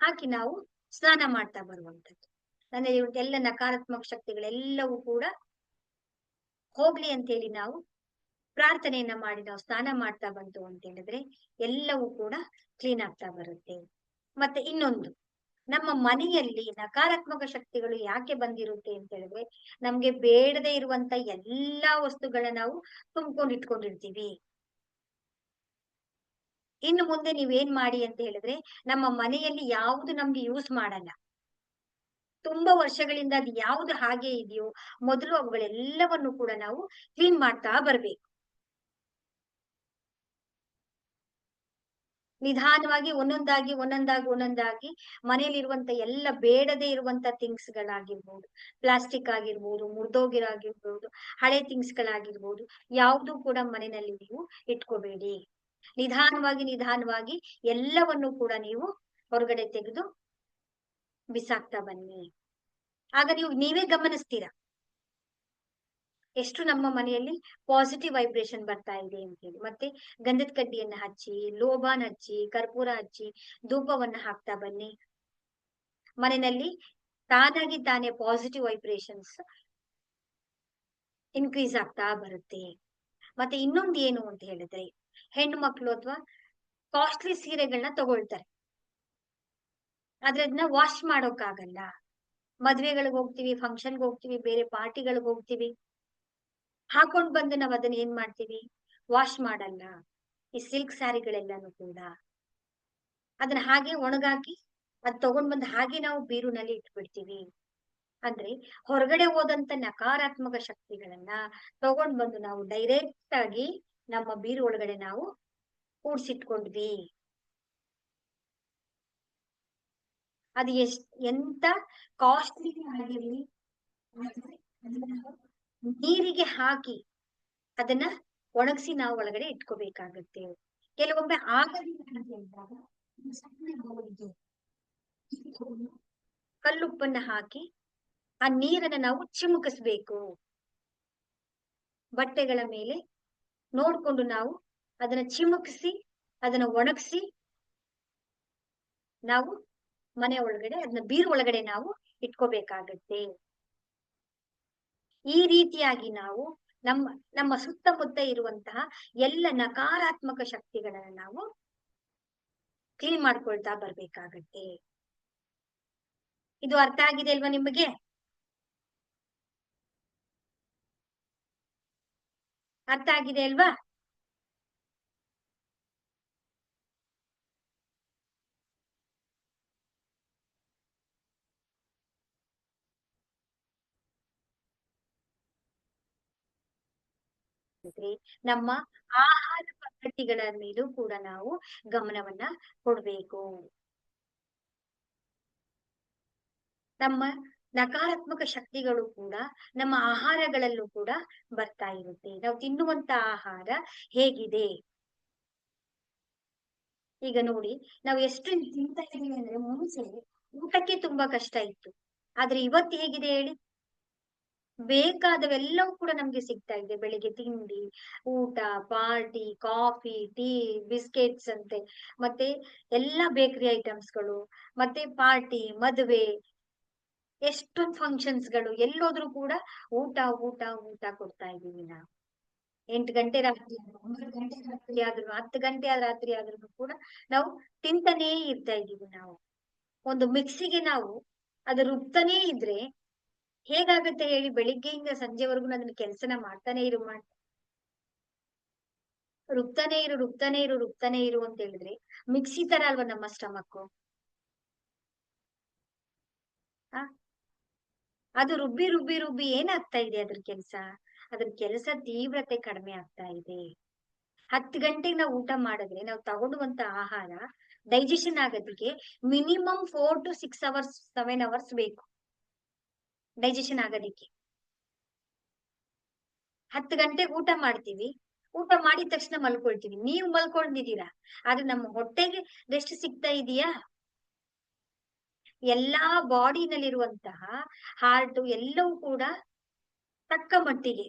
ಹಾಕಿ ನಾವು ಸ್ನಾನ ಮಾಡ್ತಾ ಬರುವಂತದ್ದು ನನ್ನ ಎಲ್ಲ ನಕಾರಾತ್ಮಕ ಶಕ್ತಿಗಳೆಲ್ಲವೂ ಕೂಡ ಹೋಗ್ಲಿ ಅಂತ ಹೇಳಿ ನಾವು ಪ್ರಾರ್ಥನೆಯನ್ನ ಮಾಡಿ ನಾವು ಸ್ನಾನ ಮಾಡ್ತಾ ಬಂತು ಅಂತ ಹೇಳಿದ್ರೆ ಎಲ್ಲವೂ ಕೂಡ ಕ್ಲೀನ್ ಆಗ್ತಾ ಬರುತ್ತೆ. ಮತ್ತೆ ಇನ್ನೊಂದು, ನಮ್ಮ ಮನೆಯಲ್ಲಿ ನಕಾರಾತ್ಮಕ ಶಕ್ತಿಗಳು ಯಾಕೆ ಬಂದಿರುತ್ತೆ ಅಂತ ಹೇಳಿದ್ರೆ ನಮ್ಗೆ ಬೇಡದೆ ಇರುವಂತ ಎಲ್ಲಾ ವಸ್ತುಗಳನ್ನ ನಾವು ತುಂಬ್ಕೊಂಡು ಇಟ್ಕೊಂಡಿರ್ತೀವಿ. ಇನ್ನು ಮುಂದೆ ನೀವೇನ್ ಮಾಡಿ ಅಂತ ಹೇಳಿದ್ರೆ ನಮ್ಮ ಮನೆಯಲ್ಲಿ ಯಾವುದು ನಮ್ಗೆ ಯೂಸ್ ಮಾಡಲ್ಲ. ತುಂಬಾ ವರ್ಷಗಳಿಂದ ಅದು ಯಾವ್ದು ಹಾಗೆ ಇದೆಯೋ ಮೊದಲು ಅವುಗಳೆಲ್ಲವನ್ನು ಕೂಡ ನಾವು ಕ್ಲೀನ್ ಮಾಡ್ತಾ ಬರ್ಬೇಕು. ನಿಧಾನವಾಗಿ ಒಂದೊಂದಾಗಿ ಒಂದೊಂದಾಗಿ ಒಂದೊಂದಾಗಿ ಮನೆಯಲ್ಲಿರುವಂತ ಎಲ್ಲ ಬೇಡದೇ ಇರುವಂತ ಥಿಂಗ್ಸ್ ಗಳಾಗಿರ್ಬೋದು. ಪ್ಲಾಸ್ಟಿಕ್ ಆಗಿರ್ಬೋದು, ಮುರಿದೋಗಿರಾಗಿರ್ಬೋದು, ಹಳೆ ಥಿಂಗ್ಸ್ ಗಳಾಗಿರ್ಬೋದು, ಯಾವುದು ಕೂಡ ಮನೆಯಲ್ಲಿ ನೀವು ಇಟ್ಕೋಬೇಡಿ. ನಿಧಾನವಾಗಿ ನಿಧಾನವಾಗಿ ಎಲ್ಲವನ್ನು ಕೂಡ ನೀವು ಹೊರಗಡೆ ತೆಗೆದು ಬಿಸಾಕ್ತಾ ಬನ್ನಿ. ಆಗ ನೀವು ನೀವೇ ಗಮನಿಸ್ತೀರಾ? ಎಷ್ಟು ನಮ್ಮ ಮನೆಯಲ್ಲಿ ಪಾಸಿಟಿವ್ ವೈಬ್ರೇಷನ್ ಬರ್ತಾ ಇದೆ ಅಂತ ಹೇಳಿ. ಮತ್ತೆ ಗಂಧದ ಕಡ್ಡಿಯನ್ನ ಹಚ್ಚಿ ಲೋಬಾನ್ ಹಚ್ಚಿ, ಕರ್ಪೂರ ಹಚ್ಚಿ, ಧೂಪವನ್ನ ಹಾಕ್ತಾ ಬನ್ನಿ. ಮನೆಯಲ್ಲಿ ತಾನಾಗಿ ತಾನೇ ಪಾಸಿಟಿವ್ ವೈಬ್ರೇಷನ್ಸ್ ಇನ್ಕ್ರೀಸ್ ಆಗ್ತಾ ಬರುತ್ತೆ. ಮತ್ತೆ ಇನ್ನೊಂದು ಏನು ಅಂತ ಹೇಳಿದ್ರೆ, ಹೆಣ್ಣು ಮಕ್ಕಳು ಅಥವಾ ಕಾಸ್ಟ್ಲಿ ಸೀರೆಗಳನ್ನ ತಗೊಳ್ತಾರೆ. ಆದ್ರೆ ಅದನ್ನ ವಾಶ್ ಮಾಡೋಕ್ಕಾಗಲ್ಲ. ಮದ್ವೆಗಳಿಗೆ ಹೋಗ್ತೀವಿ ಫಂಕ್ಷನ್ಗೆ ಹೋಗ್ತೀವಿ, ಬೇರೆ ಪಾರ್ಟಿಗಳಿಗೆ ಹೋಗ್ತೀವಿ. ಹಾಕೊಂಡ್ ಬಂದು ನಾವ್ ಅದನ್ನ ಏನ್ ಮಾಡ್ತೀವಿ? ವಾಶ್ ಮಾಡಲ್ಲ. ಈ ಸಿಲ್ಕ್ ಸ್ಯಾರಿಗಳೆಲ್ಲಾನು ಕೂಡ. ಅದನ್ನ ಹಾಗೆ ಒಣಗಾಕಿ ಅದ್ ತಗೊಂಡ್ ಬಂದು ಹಾಗೆ ನಾವು ಬೀರುನಲ್ಲಿ ಇಟ್ಬಿಡ್ತೀವಿ. ಅಂದ್ರೆ ಹೊರಗಡೆ ಹೋದಂತ ನಕಾರಾತ್ಮಕ ಶಕ್ತಿಗಳನ್ನ ತಗೊಂಡ್ ಬಂದು ನಾವು ಡೈರೆಕ್ಟ್ ಆಗಿ ನಮ್ಮ ಬೀರು ಒಳಗಡೆ ನಾವು ಕೂಡ್ಸಿಟ್ಕೊಂಡ್ವಿ. ಅದು ಎಷ್ಟ್, ಎಂತ ಕಾಸ್ಟ್ಲಿ ಆಗಿರ್ಲಿ. ನೀರಿಗೆ ಹಾಕಿ ಅದನ್ನ ಒಣಗಿಸಿ ನಾವು ಒಳಗಡೆ ಇಟ್ಕೋಬೇಕಾಗತ್ತೆ. ಕೆಲವೊಮ್ಮೆ ಆಗಲಿಲ್ಲ ಅಂತ ಹೇಳಿದಾಗ ಕಲ್ಲುಪ್ಪನ್ನ ಹಾಕಿ ಆ ನೀರನ್ನ ನಾವು ಚಿಮುಕಿಸ್ಬೇಕು. ಬಟ್ಟೆಗಳ ಮೇಲೆ ನೋಡ್ಕೊಂಡು ನಾವು ಅದನ್ನ ಚಿಮುಕಿಸಿ ಅದನ್ನ ಒಣಗಿಸಿ ನಾವು ಮನೆ ಒಳಗಡೆ ಅದನ್ನ ಬೀರು ಒಳಗಡೆ ನಾವು ಇಟ್ಕೋಬೇಕಾಗತ್ತೆ. ಈ ರೀತಿಯಾಗಿ ನಾವು ನಮ್ಮ ನಮ್ಮ ಸುತ್ತಮುತ್ತ ಇರುವಂತಹ ಎಲ್ಲ ನಕಾರಾತ್ಮಕ ಶಕ್ತಿಗಳನ್ನ ನಾವು ಕ್ಲೀನ್ ಮಾಡ್ಕೊಳ್ತಾ ಬರ್ಬೇಕಾಗತ್ತೆ. ಇದು ಅರ್ಥ ಆಗಿದೆ ಅಲ್ವಾ ನಿಮಗೆ? ಅರ್ಥ ಆಗಿದೆ ಅಲ್ವಾ? ನಮ್ಮ ಆಹಾರ ಪದ್ಧತಿಗಳ ಮೇಲೂ ಕೂಡ ನಾವು ಗಮನವನ್ನ ಕೊಡ್ಬೇಕು. ನಮ್ಮ ನಕಾರಾತ್ಮಕ ಶಕ್ತಿಗಳು ಕೂಡ ನಮ್ಮ ಆಹಾರಗಳಲ್ಲೂ ಕೂಡ ಬರ್ತಾ ಇರುತ್ತೆ. ನಾವು ತಿನ್ನುವಂತ ಆಹಾರ ಹೇಗಿದೆ? ಈಗ ನೋಡಿ, ನಾವು ಎಷ್ಟು ತಿಂತಾ ಇದೀವಿ ಅಂದ್ರೆ ಮುಂಚೆ ಊಟಕ್ಕೆ ತುಂಬಾ ಕಷ್ಟ ಇತ್ತು. ಆದ್ರೆ ಇವತ್ತು ಹೇಗಿದೆ ಹೇಳಿ? ಬೇಕಾದವೆಲ್ಲವೂ ಕೂಡ ನಮ್ಗೆ ಸಿಗ್ತಾ ಇದೆ. ಬೆಳಿಗ್ಗೆ ತಿಂಡಿ, ಊಟ ಪಾರ್ಟಿ ಕಾಫಿ ಟೀ ಬಿಸ್ಕೆಟ್ಸ್ ಅಂತೆ. ಮತ್ತೆ ಎಲ್ಲಾ ಬೇಕರಿ ಐಟಮ್ಸ್ಗಳು ಮತ್ತೆ ಪಾರ್ಟಿ ಮದುವೆ, ಎಷ್ಟೊಂದ್ ಫಂಕ್ಷನ್ಸ್ಗಳು, ಎಲ್ಲೋದ್ರೂ ಕೂಡ ಊಟ ಊಟ ಊಟ ಕೊಡ್ತಾ ಇದೀವಿ ನಾವು. ಎಂಟು ಗಂಟೆ ರಾತ್ರಿ ಆದ್ರೂ, ಒಂಬತ್ತು ಗಂಟೆ ರಾತ್ರಿ ಆದ್ರೂ, ಹತ್ತು ಗಂಟೆ ಆದ ರಾತ್ರಿ ಆದ್ರೂ ಕೂಡ ನಾವು ತಿಂತಾನೇ ಇರ್ತಾ ಇದೀವಿ ನಾವು. ಒಂದು ಮಿಕ್ಸಿಗೆ ನಾವು ಅದು ರುಬ್ತಾನೇ ಇದ್ರೆ ಹೇಗಾಗುತ್ತೆ ಹೇಳಿ ಬೆಳಿಗ್ಗೆಯಿಂದ ಸಂಜೆವರೆಗೂ ಅದನ್ನ ಕೆಲ್ಸನ ಮಾಡ್ತಾನೆ ಇರು ಮಾಡ್ ರುಬ್ತಾನೆ ಇರು ರುಬ್ತಾನೆ ಇರು ರುಬ್ತಾನೆ ಇರು ಅಂತ ಹೇಳಿದ್ರೆ ಮಿಕ್ಸಿ ತರ ಅಲ್ವಾ ನಮ್ಮ ಸ್ಟಮಕ್ ಅದು ರುಬ್ಬಿ ರುಬ್ಬಿ ರುಬ್ಬಿ ಏನಾಗ್ತಾ ಇದೆ ಅದ್ರ ಕೆಲಸ? ಅದ್ರ ಕೆಲಸ ತೀವ್ರತೆ ಕಡಿಮೆ ಆಗ್ತಾ ಇದೆ. ಹತ್ತು ಗಂಟೆಗೆ ನಾವು ಊಟ ಮಾಡಿದ್ರೆ ನಾವು ತಗೊಂಡುವಂತ ಆಹಾರ ಡೈಜೆಷನ್ ಆಗೋದಕ್ಕೆ minimum four to six hours seven hours ಬೇಕು. ಡೈಜೆಷನ್ ಆಗೋದಿಕ್ಕೆ. ಹತ್ತು ಗಂಟೆಗೆ ಊಟ ಮಾಡ್ತೀವಿ. ಊಟ ಮಾಡಿದ ತಕ್ಷಣ ಮಲ್ಕೊಳ್ತೀವಿ. ನೀವು ಮಲ್ಕೊಂಡಿದ್ದೀರಾ? ಆದ್ರೆ ನಮ್ಮ ಹೊಟ್ಟೆಗೆ ರೆಸ್ಟ್ ಸಿಗ್ತಾ ಇದೆಯಾ? ಎಲ್ಲಾ ಬಾಡಿನಲ್ಲಿರುವಂತಹ ಹಾರ್ಟ್ ಎಲ್ಲವೂ ಕೂಡ ತಕ್ಕ ಮಟ್ಟಿಗೆ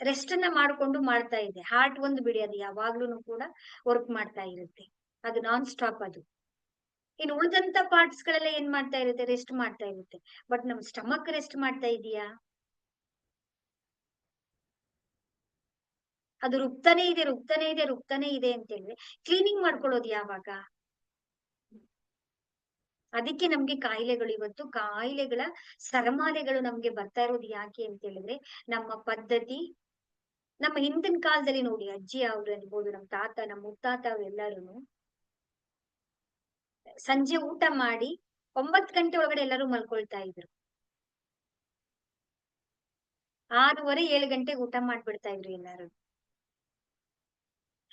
ರೆಸ್ಟ್ ಅನ್ನ ಮಾಡ್ಕೊಂಡು ಮಾಡ್ತಾ ಇದೆ. ಹಾರ್ಟ್ ಒಂದು ಬಿಡಿ, ಅದು ಯಾವಾಗ್ಲೂ ಕೂಡ ವರ್ಕ್ ಮಾಡ್ತಾ ಇರುತ್ತೆ. ಅದು ನಾನ್ ಸ್ಟಾಪ್ ಅದು. ಇನ್ನು ಉಳಿದಂತ ಪಾರ್ಟ್ಸ್ ಗಳೆಲ್ಲ ಏನ್ ಮಾಡ್ತಾ ಇರುತ್ತೆ? ರೆಸ್ಟ್ ಮಾಡ್ತಾ ಇರುತ್ತೆ. ಬಟ್ ನಮ್ ಸ್ಟಮಕ್ ರೆಸ್ಟ್ ಮಾಡ್ತಾ ಇದೆಯಾ ಅದು ರುಬ್ತಾನೆ ಇದೆ ರುಬ್ತಾನೆ ಇದೆ ರುಬ್ತಾನೆ ಇದೆ ಅಂತ ಹೇಳಿದ್ರೆ ಕ್ಲೀನಿಂಗ್ ಮಾಡ್ಕೊಳ್ಳೋದು ಯಾವಾಗ? ಅದಕ್ಕೆ ನಮ್ಗೆ ಕಾಯಿಲೆಗಳು ಇವತ್ತು. ಕಾಯಿಲೆಗಳ ಸರಮಾಲೆಗಳು ನಮ್ಗೆ ಬರ್ತಾ ಇರೋದು ಯಾಕೆ ಅಂತ ಹೇಳಿದ್ರೆ ನಮ್ಮ ಪದ್ಧತಿ, ನಮ್ಮ ಹಿಂದಿನ ಕಾಲದಲ್ಲಿ ನೋಡಿ ಅಜ್ಜಿ ಅವ್ರು ಇರ್ಬೋದು ನಮ್ ತಾತ, ನಮ್ಮ ಮುತ್ತಾತ ಎಲ್ಲರೂ ಸಂಜೆ ಊಟ ಮಾಡಿ ಒಂಬತ್ ಗಂಟೆ ಒಳಗಡೆ ಎಲ್ಲರೂ ಮಲ್ಕೊಳ್ತಾ ಇದ್ರು. ಆರೂವರೆ, ಏಳು ಗಂಟೆಗೆ ಊಟ ಮಾಡ್ಬಿಡ್ತಾ ಇದ್ರು ಎಲ್ಲಾರು.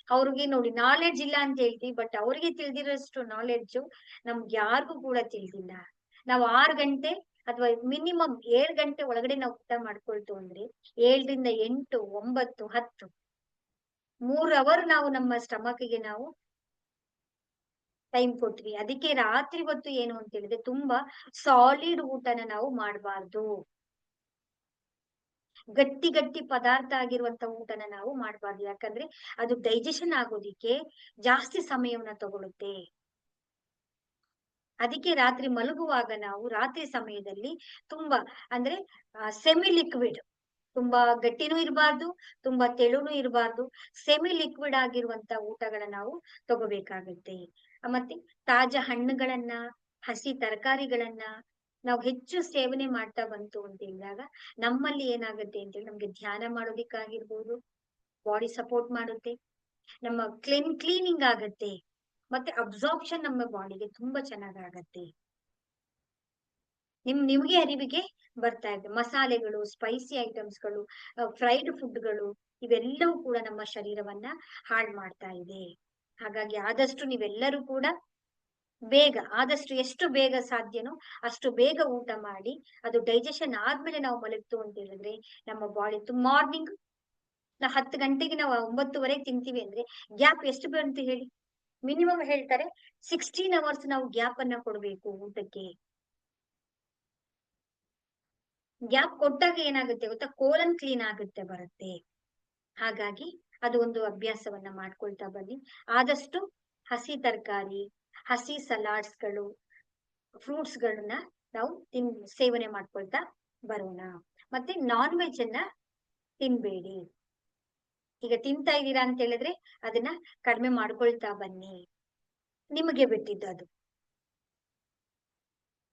ಅವ್ರಿಗೆ ನೋಡಿ ನಾಲೆಡ್ಜ್ ಇಲ್ಲ ಅಂತ ಹೇಳ್ತೀವಿ ಬಟ್ ಅವ್ರಿಗೆ ತಿಳಿದಿರೋಷ್ಟು ನಾಲೆಡ್ಜ್ ನಮ್ಗೆ ಯಾರಿಗೂ ಕೂಡ ತಿಳಿದಿಲ್ಲ. ನಾವು ಆರು ಗಂಟೆ ಅಥವಾ ಮಿನಿಮಮ್ ಏಳು ಗಂಟೆ ಒಳಗಡೆ ನಾವು ಊಟ ಮಾಡ್ಕೊಳ್ತು ಅಂದ್ರೆ ಏಳರಿಂದ ಎಂಟು, ಒಂಬತ್ತು, ಹತ್ತು, ಮೂರ್ ಅವರ್ ನಾವು ನಮ್ಮ ಸ್ಟಮಕ್ಗೆ ನಾವು ಟೈಮ್ ಕೊಟ್ವಿ. ಅದಕ್ಕೆ ರಾತ್ರಿ ಹೊತ್ತು ಏನು ಅಂತ ಹೇಳಿದ್ರೆ ತುಂಬಾ ಸಾಲಿಡ್ ಊಟನ ನಾವು ಮಾಡಬಾರ್ದು. ಗಟ್ಟಿ ಗಟ್ಟಿ ಪದಾರ್ಥ ಆಗಿರುವಂತ ಊಟನ ನಾವು ಮಾಡಬಾರ್ದು. ಯಾಕಂದ್ರೆ ಅದು ಡೈಜೆಷನ್ ಆಗೋದಿಕ್ಕೆ ಜಾಸ್ತಿ ಸಮಯವನ್ನ ತಗೊಳುತ್ತೆ. ಅದಕ್ಕೆ ರಾತ್ರಿ ಮಲಗುವಾಗ ನಾವು ರಾತ್ರಿ ಸಮಯದಲ್ಲಿ ತುಂಬಾ ಅಂದ್ರೆ ಸೆಮಿ ಲಿಕ್ವಿಡ್ ತುಂಬಾ ಗಟ್ಟಿನೂ ಇರಬಾರ್ದು, ತುಂಬಾ ತೆಳುನೂ ಇರಬಾರ್ದು. ಸೆಮಿ ಲಿಕ್ವಿಡ್ ಆಗಿರುವಂತ ಊಟಗಳ ನಾವು ತಗೋಬೇಕಾಗತ್ತೆ. ಮತ್ತೆ ತಾಜಾ ಹಣ್ಣುಗಳನ್ನ, ಹಸಿ ತರಕಾರಿಗಳನ್ನ ನಾವು ಹೆಚ್ಚು ಸೇವನೆ ಮಾಡ್ತಾ ಬಂತು ಅಂತ ಹೇಳಿದಾಗ ನಮ್ಮಲ್ಲಿ ಏನಾಗುತ್ತೆ ಅಂತ ಹೇಳಿ ನಮ್ಗೆ ಧ್ಯಾನ ಮಾಡೋದಿಕ್ಕಾಗಿರ್ಬೋದು ಬಾಡಿ ಸಪೋರ್ಟ್ ಮಾಡುತ್ತೆ, ನಮ್ಮ ಕ್ಲೀನ್ ಕ್ಲೀನಿಂಗ್ ಆಗತ್ತೆ, ಮತ್ತೆ ಅಬ್ಸಾರ್ಪ್ಷನ್ ನಮ್ಮ ಬಾಡಿಗೆ ತುಂಬಾ ಚೆನ್ನಾಗಾಗತ್ತೆ. ನಿಮ್, ನಿಮ್ಗೆ ಅರಿವಿಗೆ ಬರ್ತಾ ಇದೆ. ಮಸಾಲೆಗಳು ಸ್ಪೈಸಿ ಐಟಮ್ಸ್ಗಳು ಫ್ರೈಡ್ ಫುಡ್ಗಳು ಇವೆಲ್ಲವೂ ಕೂಡ ನಮ್ಮ ಶರೀರವನ್ನ ಹಾಳು ಮಾಡ್ತಾ ಇದೆ. ಹಾಗಾಗಿ ಆದಷ್ಟು ನೀವೆಲ್ಲರೂ ಕೂಡ ಬೇಗ, ಆದಷ್ಟು ಎಷ್ಟು ಬೇಗ ಸಾಧ್ಯನೋ ಅಷ್ಟು ಬೇಗ ಊಟ ಮಾಡಿ, ಅದು ಡೈಜೆಷನ್ ಆದ್ಮೇಲೆ ನಾವು ಮಲಗ್ತು ಅಂತ ಹೇಳಿದ್ರೆ ನಮ್ಮ ಬಾಡಿ ಮಾರ್ನಿಂಗ್ ನಾವು ಹತ್ತು ಗಂಟೆಗೆ ನಾವು ಒಂಬತ್ತುವರೆಗೆ ತಿಂತೀವಿ ಅಂದ್ರೆ ಗ್ಯಾಪ್ ಎಷ್ಟು ಬಂತು ಹೇಳಿ? ಮಿನಿಮಮ್ ಹೇಳ್ತಾರೆ ಸಿಕ್ಸ್ಟೀನ್ ಅವರ್ಸ್ ನಾವು ಗ್ಯಾಪ್ ಅನ್ನ ಕೊಡ್ಬೇಕು ಊಟಕ್ಕೆ. ಗ್ಯಾಪ್ ಕೊಟ್ಟಾಗ ಏನಾಗುತ್ತೆ ಗೊತ್ತಾ? ಕೋಲನ್ ಕ್ಲೀನ್ ಆಗುತ್ತೆ ಬರುತ್ತೆ. ಹಾಗಾಗಿ ಅದು ಒಂದು ಅಭ್ಯಾಸವನ್ನ ಮಾಡ್ಕೊಳ್ತಾ ಬನ್ನಿ. ಆದಷ್ಟು ಹಸಿ ತರಕಾರಿ, ಹಸಿ ಸಲಾಡ್ಸ್ಗಳು ಫ್ರೂಟ್ಸ್ ಗಳನ್ನ ನಾವು ತಿನ್, ಸೇವನೆ ಮಾಡ್ಕೊಳ್ತಾ ಬರೋಣ. ಮತ್ತೆ ನಾನ್ ವೆಜ್ ಅನ್ನ ತಿನ್ಬೇಡಿ. ಈಗ ತಿಂತಾ ಇದ್ದೀರಾ ಅಂತ ಹೇಳಿದ್ರೆ ಅದನ್ನ ಕಡಿಮೆ ಮಾಡ್ಕೊಳ್ತಾ ಬನ್ನಿ. ನಿಮಗೆ ಬಿಟ್ಟಿದ್ದು ಅದು.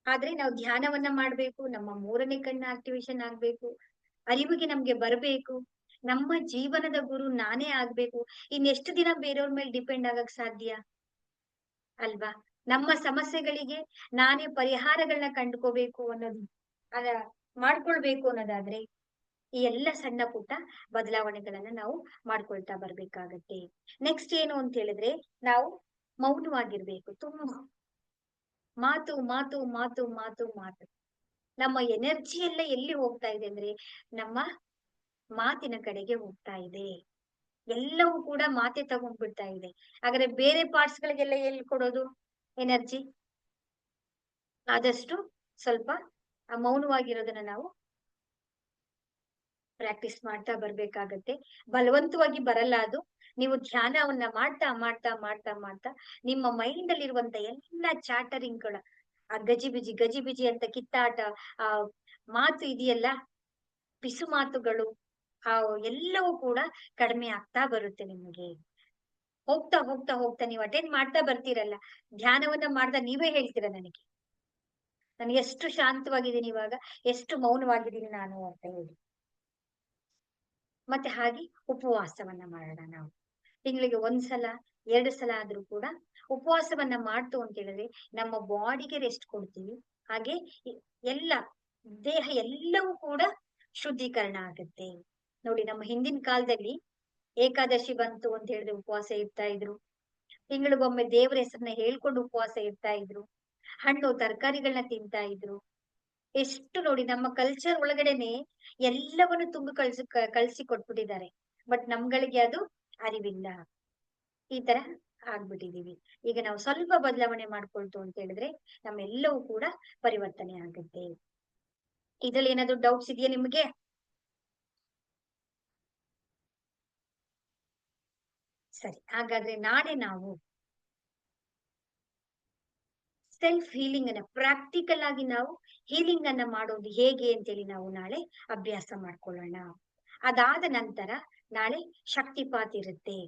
ಆದ್ರೆ ನಾವು ಧ್ಯಾನವನ್ನ ಮಾಡ್ಬೇಕು, ನಮ್ಮ ಮೂರನೇ ಕಣ್ಣ ಆಕ್ಟಿವೇಶನ್ ಆಗ್ಬೇಕು, ಅರಿವಿಗೆ ನಮ್ಗೆ ಬರಬೇಕು. ನಮ್ಮ ಜೀವನದ ಗುರು ನಾನೇ ಆಗ್ಬೇಕು. ಇನ್ನೆಷ್ಟು ದಿನ ಬೇರೆಯವ್ರ ಮೇಲೆ ಡಿಪೆಂಡ್ ಆಗಕ್ ಸಾಧ್ಯ? ಅಲ್ವಾ? ನಮ್ಮ ಸಮಸ್ಯೆಗಳಿಗೆ ನಾನೇ ಪರಿಹಾರಗಳನ್ನ ಕಂಡುಕೋಬೇಕು ಅನ್ನೋದು, ಅದ ಮಾಡ್ಕೊಳ್ಬೇಕು ಅನ್ನೋದಾದ್ರೆ ಈ ಎಲ್ಲ ಸಣ್ಣ ಪುಟ್ಟ ಬದಲಾವಣೆಗಳನ್ನ ನಾವು ಮಾಡ್ಕೊಳ್ತಾ ಬರ್ಬೇಕಾಗತ್ತೆ. ನೆಕ್ಸ್ಟ್ ಏನು ಅಂತ ಹೇಳಿದ್ರೆ ನಾವು ಮೌನವಾಗಿರ್ಬೇಕು. ತುಂಬಾ ಮಾತು ಮಾತು ಮಾತು ಮಾತು ಮಾತು. ನಮ್ಮ ಎನರ್ಜಿ ಎಲ್ಲ ಎಲ್ಲಿ ಹೋಗ್ತಾ ಇದೆ ಅಂದ್ರೆ ನಮ್ಮ ಮಾತಿನ ಕಡೆಗೆ ಹೋಗ್ತಾ ಇದೆ. ಎಲ್ಲವೂ ಕೂಡ ಮಾತೆ ತಗೊಂಡ್ಬಿಡ್ತಾ ಇದೆ. ಹಾಗಾದ್ರೆ ಬೇರೆ ಪಾರ್ಟ್ಸ್ ಗಳಿಗೆಲ್ಲ ಎಲ್ಲಿ ಕೊಡೋದು ಎನರ್ಜಿ ಆದಷ್ಟು ಸ್ವಲ್ಪ ಮೌನವಾಗಿರೋದನ್ನ ನಾವು ಪ್ರಾಕ್ಟೀಸ್ ಮಾಡ್ತಾ ಬರ್ಬೇಕಾಗತ್ತೆ. ಬಲವಂತವಾಗಿ ಬರಲ್ಲ ಅದು. ನೀವು ಧ್ಯಾನವನ್ನ ಮಾಡ್ತಾ ಮಾಡ್ತಾ ಮಾಡ್ತಾ ಮಾಡ್ತಾ ನಿಮ್ಮ ಮೈಂಡ್ ಅಲ್ಲಿರುವಂತ ಎಲ್ಲ ಚಾಟರಿಂಗ್ಗಳ, ಆ ಗಜಿಬಿಜಿ ಗಜಿಬಿಜಿ ಅಂತ ಕಿತ್ತಾಟ, ಆ ಮಾತು ಇದೆಯಲ್ಲ? ಪಿಸು ಮಾತುಗಳು ಎಲ್ಲವೂ ಕೂಡ ಕಡಿಮೆ ಆಗ್ತಾ ಬರುತ್ತೆ ನಿಮಗೆ. ಹೋಗ್ತಾ ಹೋಗ್ತಾ ಹೋಗ್ತಾ ನೀವು ಅಟೆಂಡ್ ಮಾಡ್ತಾ ಬರ್ತೀರಲ್ಲ, ಧ್ಯಾನವನ್ನ ಮಾಡ್ತಾ ನೀವೇ ಹೇಳ್ತೀರ ನನಗೆ. ನಾನು ಎಷ್ಟು ಶಾಂತವಾಗಿದ್ದೀನಿ ಇವಾಗ, ಎಷ್ಟು ಮೌನವಾಗಿದ್ದೀನಿ ನಾನು ಅಂತ ಹೇಳಿ. ಮತ್ತೆ ಹಾಗೆ ಉಪವಾಸವನ್ನ ಮಾಡೋಣ ನಾವು. ತಿಂಗಳಿಗೆ ಒಂದ್ಸಲ, ಎರಡು ಸಲ ಆದ್ರೂ ಕೂಡ ಉಪವಾಸವನ್ನ ಮಾಡ್ತು ಅಂತ ಹೇಳಿದ್ರೆ ನಮ್ಮ ಬಾಡಿಗೆ ರೆಸ್ಟ್ ಕೊಡ್ತೀವಿ. ಹಾಗೆ ಎಲ್ಲ, ದೇಹ ಎಲ್ಲವೂ ಕೂಡ ಶುದ್ಧೀಕರಣ ಆಗುತ್ತೆ. ನೋಡಿ, ನಮ್ಮ ಹಿಂದಿನ ಕಾಲದಲ್ಲಿ ಏಕಾದಶಿ ಬಂತು ಅಂತ ಹೇಳಿದ್ರೆ ಉಪವಾಸ ಇರ್ತಾ ಇದ್ರು. ತಿಂಗಳಿಗೊಮ್ಮೆ ದೇವರ ಹೆಸರನ್ನ ಹೇಳ್ಕೊಂಡು ಉಪವಾಸ ಇರ್ತಾ ಇದ್ರು. ಹಣ್ಣು ತರಕಾರಿಗಳನ್ನ ತಿಂತಾ ಇದ್ರು. ಎಷ್ಟು ನೋಡಿ, ನಮ್ಮ ಕಲ್ಚರ್ ಒಳಗಡೆನೆ ಎಲ್ಲವನ್ನು ತುಂಬ ಕಳ್ಸಿ ಕಳ್ಸಿ ಕೊಟ್ಬಿಟ್ಟಿದ್ದಾರೆ. ಬಟ್ ನಮ್ಗಳಿಗೆ ಅದು ಅರಿವಿಲ್ಲ. ಈ ತರ ಆಗ್ಬಿಟ್ಟಿದೀವಿ. ಈಗ ನಾವು ಸ್ವಲ್ಪ ಬದಲಾವಣೆ ಮಾಡ್ಕೊಳ್ತು ಅಂತ ಹೇಳಿದ್ರೆ ನಮ್ಮೆಲ್ಲವೂ ಕೂಡ ಪರಿವರ್ತನೆ ಆಗುತ್ತೆ. ಇದ್ರಲ್ಲಿ ಏನಾದ್ರು ಡೌಟ್ಸ್ ಇದೆಯಾ ನಿಮ್ಗೆ? ಸರಿ, ಹಾಗಾದ್ರೆ ನಾಳೆ ನಾವು ಸೆಲ್ಫ್ ಹೀಲಿಂಗ್ ಅನ್ನ ಪ್ರಾಕ್ಟಿಕಲ್ ಆಗಿ ನಾವು ಹೀಲಿಂಗ್ ಅನ್ನ ಮಾಡೋದು ಹೇಗೆ ಅಂತೇಳಿ ನಾವು ನಾಳೆ ಅಭ್ಯಾಸ ಮಾಡ್ಕೊಳ್ಳೋಣ. ಅದಾದ ನಂತರ ನಾಳೆ ಶಕ್ತಿಪಾತ್ ಇರುತ್ತೆ.